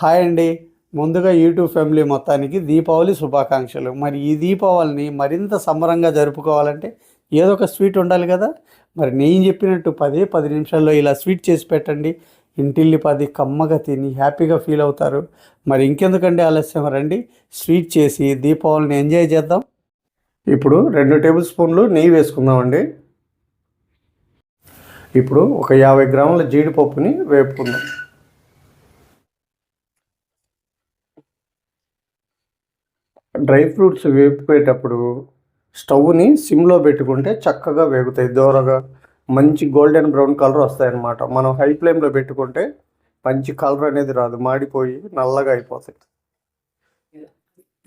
Hi అండి. ముందుగా YouTube family మొత్తానికి దీపావళి శుభాకాంక్షలు. మరి ఈ దీపావళిని మరింత సంబరంగా జరుపుకోవాలంటే ఏదో ఒక స్వీట్ ఉండాలి కదా. మరి నేను చెప్పినట్టు పదే పది నిమిషాల్లో ఇలా స్వీట్ చేసి పెట్టండి. ఇంటిల్లి పది కమ్మగా తిని హ్యాపీగా ఫీల్ అవుతారు. మరి ఇంకెందుకండి ఆలస్యం? రండి స్వీట్ చేసి దీపావళిని ఎంజాయ్ చేద్దాం. ఇప్పుడు రెండు టేబుల్ స్పూన్లు నెయ్యి వేసుకుందామండి. ఇప్పుడు ఒక యాభై గ్రాముల జీడిపప్పుని వేపుకుందాం. డ్రై ఫ్రూట్స్ వేపేటప్పుడు స్టవ్ని సిమ్లో పెట్టుకుంటే చక్కగా వేగుతాయి దోరగా. మంచి గోల్డెన్ బ్రౌన్ కలర్ వస్తాయి అన్నమాట మనం హై ఫ్లేమ్లో పెట్టుకుంటే మంచి కలర్ అనేది రాదు మాడిపోయి నల్లగా అయిపోతాయి.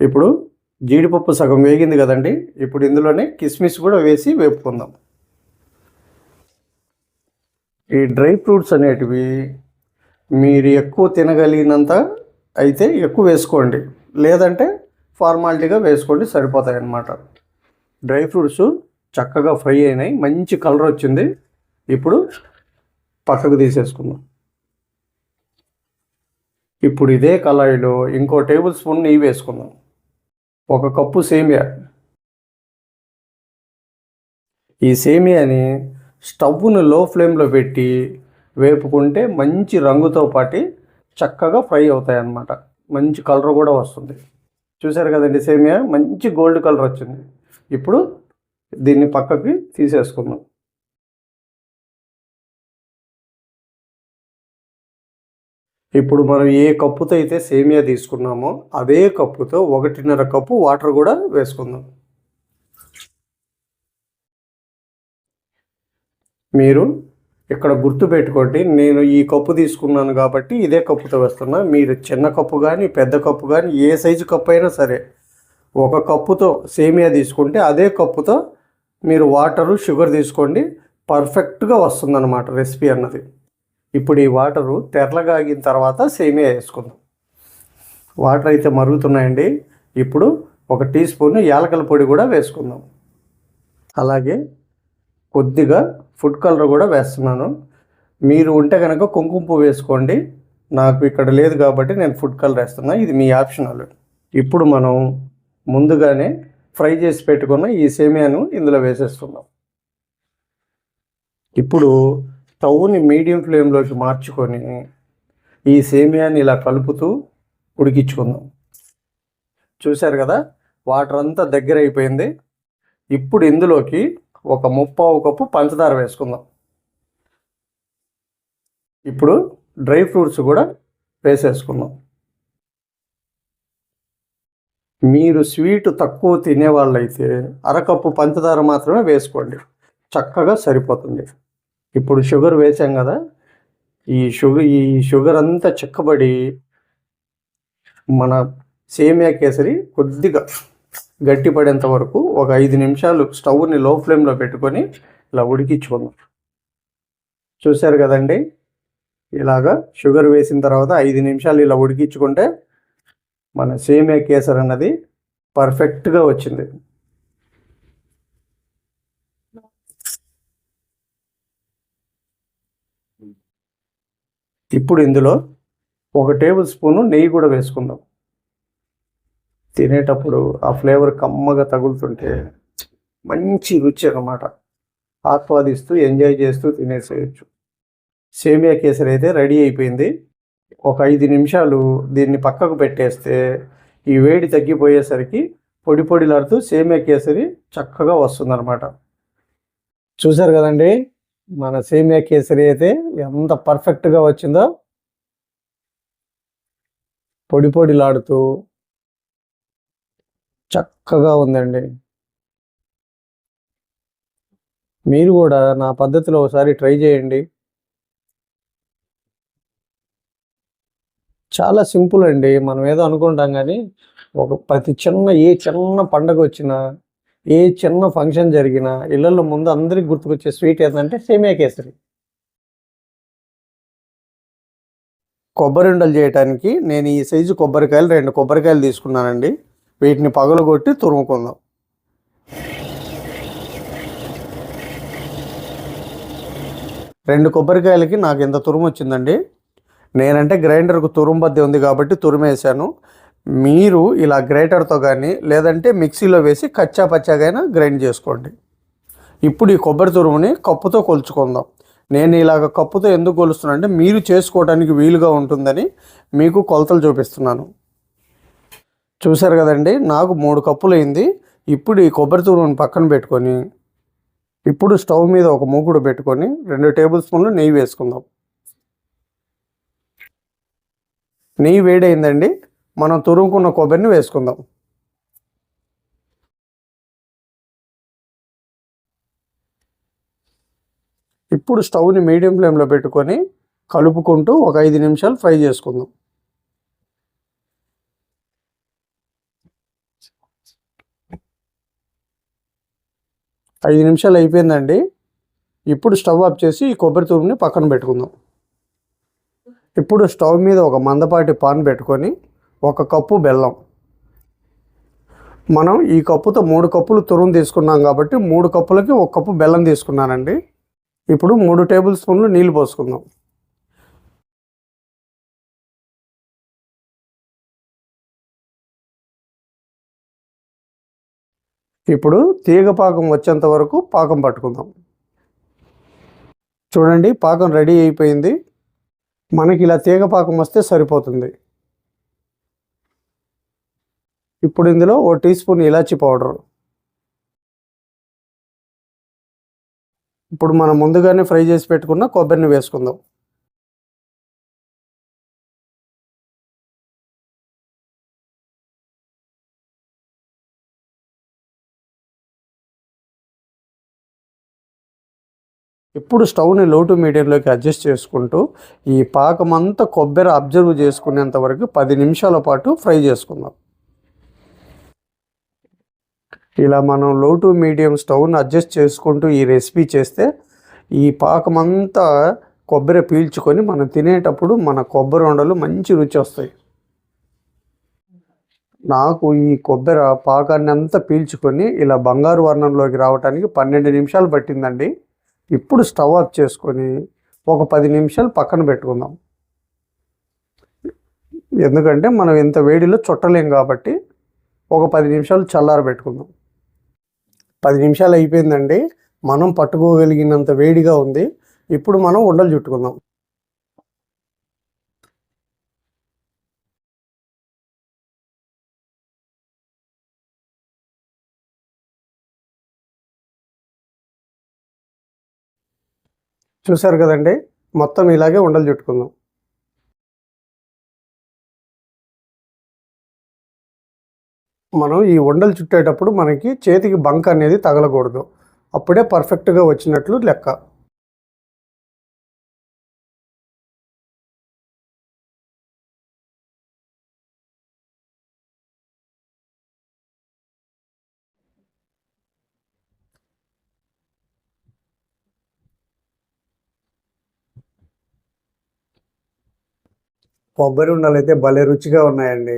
ఇప్పుడు జీడిపప్పు సగం వేగింది కదండి ఇప్పుడు ఇందులోనే కిస్మిస్ కూడా వేసి వేపుకుందాం. ఈ డ్రై ఫ్రూట్స్ అనేటివి మీరు ఎక్కువ తినగలిగినంత అయితే ఎక్కువ వేసుకోండి. లేదంటే ఫార్మాలిటీగా వేసుకోండి సరిపోతాయి అన్నమాట డ్రై ఫ్రూట్స్ చక్కగా ఫ్రై అయినాయి మంచి కలర్ వచ్చింది. ఇప్పుడు పక్కకు తీసేసుకుందాం. ఇప్పుడు ఇదే కళాయిలో ఇంకో టేబుల్ స్పూన్ నెయ్యి వేసుకుందాం. ఒక కప్పు సేమియా. ఈ సేమియాని స్టవ్ను లో ఫ్లేమ్లో పెట్టి వేపుకుంటే మంచి రంగుతో పాటి చక్కగా ఫ్రై అవుతాయి అన్నమాట మంచి కలర్ కూడా వస్తుంది. చూసారు కదండి సేమియా? మంచి గోల్డ్ కలర్ వచ్చింది. ఇప్పుడు దీన్ని పక్కకి తీసేసుకుందాం. ఇప్పుడు మనం ఏ కప్పుతో అయితే సేమియా తీసుకున్నామో అదే కప్పుతో ఒకటిన్నర కప్పు వాటర్ కూడా వేసుకుందాం. మీరు ఇక్కడ గుర్తు పెట్టుకోండి నేను ఈ కప్పు తీసుకున్నాను కాబట్టి ఇదే కప్పుతో వేస్తున్నా. మీరు చిన్న కప్పు కానీ పెద్ద కప్పు కానీ ఏ సైజు కప్పు అయినా సరే ఒక కప్పుతో సేమియా తీసుకుంటే అదే కప్పుతో మీరు వాటరు షుగర్ తీసుకోండి. పర్ఫెక్ట్గా వస్తుందన్నమాట రెసిపీ అన్నది. ఇప్పుడు ఈ వాటరు తెరలగాగిన తర్వాత సేమియా వేసుకుందాం. వాటర్ అయితే మరుగుతున్నాయండి. ఇప్పుడు ఒక టీ స్పూన్ యాలకల పొడి కూడా వేసుకుందాం. అలాగే కొద్దిగా ఫుడ్ కలర్ కూడా వేస్తున్నాను. మీరు ఉంటే కనుక కుంకుమ పువ్వు వేసుకోండి. నాకు ఇక్కడ లేదు కాబట్టి నేను ఫుడ్ కలర్ వేస్తున్నా. ఇది మీ ఆప్షనల్ ఇప్పుడు మనం ముందుగానే ఫ్రై చేసి పెట్టుకున్న ఈ సేమియాను ఇందులో వేసేస్తున్నాం. ఇప్పుడు స్టవ్ని మీడియం ఫ్లేమ్లోకి మార్చుకొని ఈ సేమియాని ఇలా కలుపుతూ ఉడికించుకుందాం. చూశారు కదా? వాటర్ అంతా దగ్గర అయిపోయింది ఇప్పుడు ఇందులోకి ఒక ముప్పావు కప్పు పంచదార వేసుకుందాం. ఇప్పుడు డ్రై ఫ్రూట్స్ కూడా వేసేసుకుందాం. మీరు స్వీట్ తక్కువ తినే వాళ్ళైతే అరకప్పు పంచదార మాత్రమే వేసుకోండి. చక్కగా సరిపోతుంది. ఇప్పుడు షుగర్ వేసాం కదా ఈ షుగర్ ఈ షుగర్ అంతా చిక్కబడి మన సేమియా కేసరి కొద్దిగా గట్టిపడేంత వరకు ఒక ఐదు నిమిషాలు స్టవ్ని లో ఫ్లేమ్లో పెట్టుకొని ఇలా ఉడికించుకుందాం. చూశారు కదండి? ఇలాగా షుగర్ వేసిన తర్వాత ఐదు నిమిషాలు ఇలా ఉడికించుకుంటే మన సేమియా కేసర్ అన్నది పర్ఫెక్ట్గా వచ్చింది. ఇప్పుడు ఇందులో ఒక టేబుల్ స్పూను నెయ్యి కూడా వేసుకుందాం. తినేటప్పుడు ఆ ఫ్లేవర్ కమ్మగా తగులుతుంటే మంచి రుచి అన్నమాట. ఆస్వాదిస్తూ ఎంజాయ్ చేస్తూ తినేసేయచ్చు. సేమియా కేసరి అయితే రెడీ అయిపోయింది. ఒక ఐదు నిమిషాలు దీన్ని పక్కకు పెట్టేస్తే ఈ వేడి తగ్గిపోయేసరికి పొడి పొడిలాడుతూ సేమియా కేసరి చక్కగా వస్తుందన్నమాట. చూసారు కదండి? మన సేమియా కేసరి అయితే ఎంత పర్ఫెక్ట్గా వచ్చిందో. పొడి పొడిలాడుతూ చక్కగా ఉందండి. మీరు కూడా నా పద్ధతిలో ఒకసారి ట్రై చేయండి. చాలా సింపుల్ అండి. మనం ఏదో అనుకుంటాం కానీ ఒక ప్రతి చిన్న ఏ చిన్న పండగ వచ్చినా ఏ చిన్న ఫంక్షన్ జరిగినా ఇళ్ళల్లో ముందు అందరికి గుర్తుకొచ్చే స్వీట్ ఏంటంటే సేమియా కేసరి. కొబ్బరి ఉండలు చేయడానికి నేను ఈ సైజు కొబ్బరికాయలు రెండు కొబ్బరికాయలు తీసుకున్నానండి. వీటిని పగలగొట్టి తురుముకుందాం. రెండు కొబ్బరికాయలకి నాకు ఇంత తురుము వచ్చిందండి. నేనంటే గ్రైండర్కు తురుంబద్ది ఉంది కాబట్టి తురిమేసాను మీరు ఇలా గ్రైటర్తో కానీ లేదంటే మిక్సీలో వేసి కచ్చా పచ్చాగైనా గ్రైండ్ చేసుకోండి. ఇప్పుడు ఈ కొబ్బరి తురుముని కప్పుతో కొలుచుకుందాం. నేను ఇలాగ కప్పుతో ఎందుకు కొలుస్తున్నాను అంటే మీరు చేసుకోవడానికి వీలుగా ఉంటుందని మీకు కొలతలు చూపిస్తున్నాను. చూశారు కదండి నాకు మూడు కప్పులు అయింది ఇప్పుడు ఈ కొబ్బరి తురుముని పక్కన పెట్టుకొని ఇప్పుడు స్టవ్ మీద ఒక మూకుడు పెట్టుకొని రెండు టేబుల్ స్పూన్లు నెయ్యి వేసుకుందాం. నెయ్యి వేడైందండి మనం తురుముకున్న కొబ్బరిని వేసుకుందాం. ఇప్పుడు స్టవ్ని మీడియం ఫ్లేమ్లో పెట్టుకొని కలుపుకుంటూ ఒక ఐదు నిమిషాలు ఫ్రై చేసుకుందాం. ఐదు నిమిషాలు అయిపోయిందండి. ఇప్పుడు స్టవ్ ఆఫ్ చేసి ఈ కొబ్బరి తురుముని పక్కన పెట్టుకుందాం. ఇప్పుడు స్టవ్ మీద ఒక మందపాటి పాన్ పెట్టుకొని ఒక కప్పు బెల్లం. మనం ఈ కప్పుతో మూడు కప్పులు తురుము తీసుకున్నాం కాబట్టి మూడు కప్పులకి ఒక కప్పు బెల్లం తీసుకున్నానండి. ఇప్పుడు మూడు టేబుల్ స్పూన్లు నీళ్ళు పోసుకుందాం. ఇప్పుడు తీగ పాకం వచ్చేంత వరకు పాకం పట్టుకుందాం. చూడండి పాకం రెడీ అయిపోయింది. మనకి ఇలా తీగ పాకం వస్తే సరిపోతుంది. ఇప్పుడు ఇందులో ఓ టీ స్పూన్ ఇలాచి పౌడర్. ఇప్పుడు మనం ముందుగానే ఫ్రై చేసి పెట్టుకున్న కొబ్బరిని వేసుకుందాం. ఇప్పుడు స్టవ్ని లో టు మీడియంలోకి అడ్జస్ట్ చేసుకుంటూ ఈ పాకమంతా కొబ్బరి అబ్జర్వ్ చేసుకునేంత వరకు పది నిమిషాల పాటు ఫ్రై చేసుకుందాం. ఇలా మనం లో టు మీడియం స్టవ్ని అడ్జస్ట్ చేసుకుంటూ ఈ రెసిపీ చేస్తే ఈ పాకమంతా కొబ్బరి పీల్చుకొని మనం తినేటప్పుడు మన కొబ్బరి వండలు మంచి రుచి వస్తాయి. నాకు ఈ కొబ్బరి పాకాన్ని అంతా పీల్చుకొని ఇలా బంగారు వర్ణంలోకి రావడానికి పన్నెండు నిమిషాలు పట్టిందండి. ఇప్పుడు స్టవ్ ఆఫ్ చేసుకొని ఒక పది నిమిషాలు పక్కన పెట్టుకుందాం. ఎందుకంటే మనం ఇంత వేడిలో చుట్టలేం కాబట్టి ఒక పది నిమిషాలు చల్లారబెట్టుకుందాం పది నిమిషాలు అయిపోయిందండి. మనం పట్టుకోగలిగినంత వేడిగా ఉంది. ఇప్పుడు మనం ఉండలు చుట్టుకుందాం. చూసారు కదండి. మొత్తం ఇలాగే ఉండలు చుట్టుకుందాం. మనం ఈ ఉండలు చుట్టేటప్పుడు మనకి చేతికి బంక్ అనేది తగలకూడదు. అప్పుడే పర్ఫెక్ట్గా వచ్చినట్లు లెక్క. కొబ్బరి ఉండలు అయితే భలే రుచిగా ఉన్నాయండి.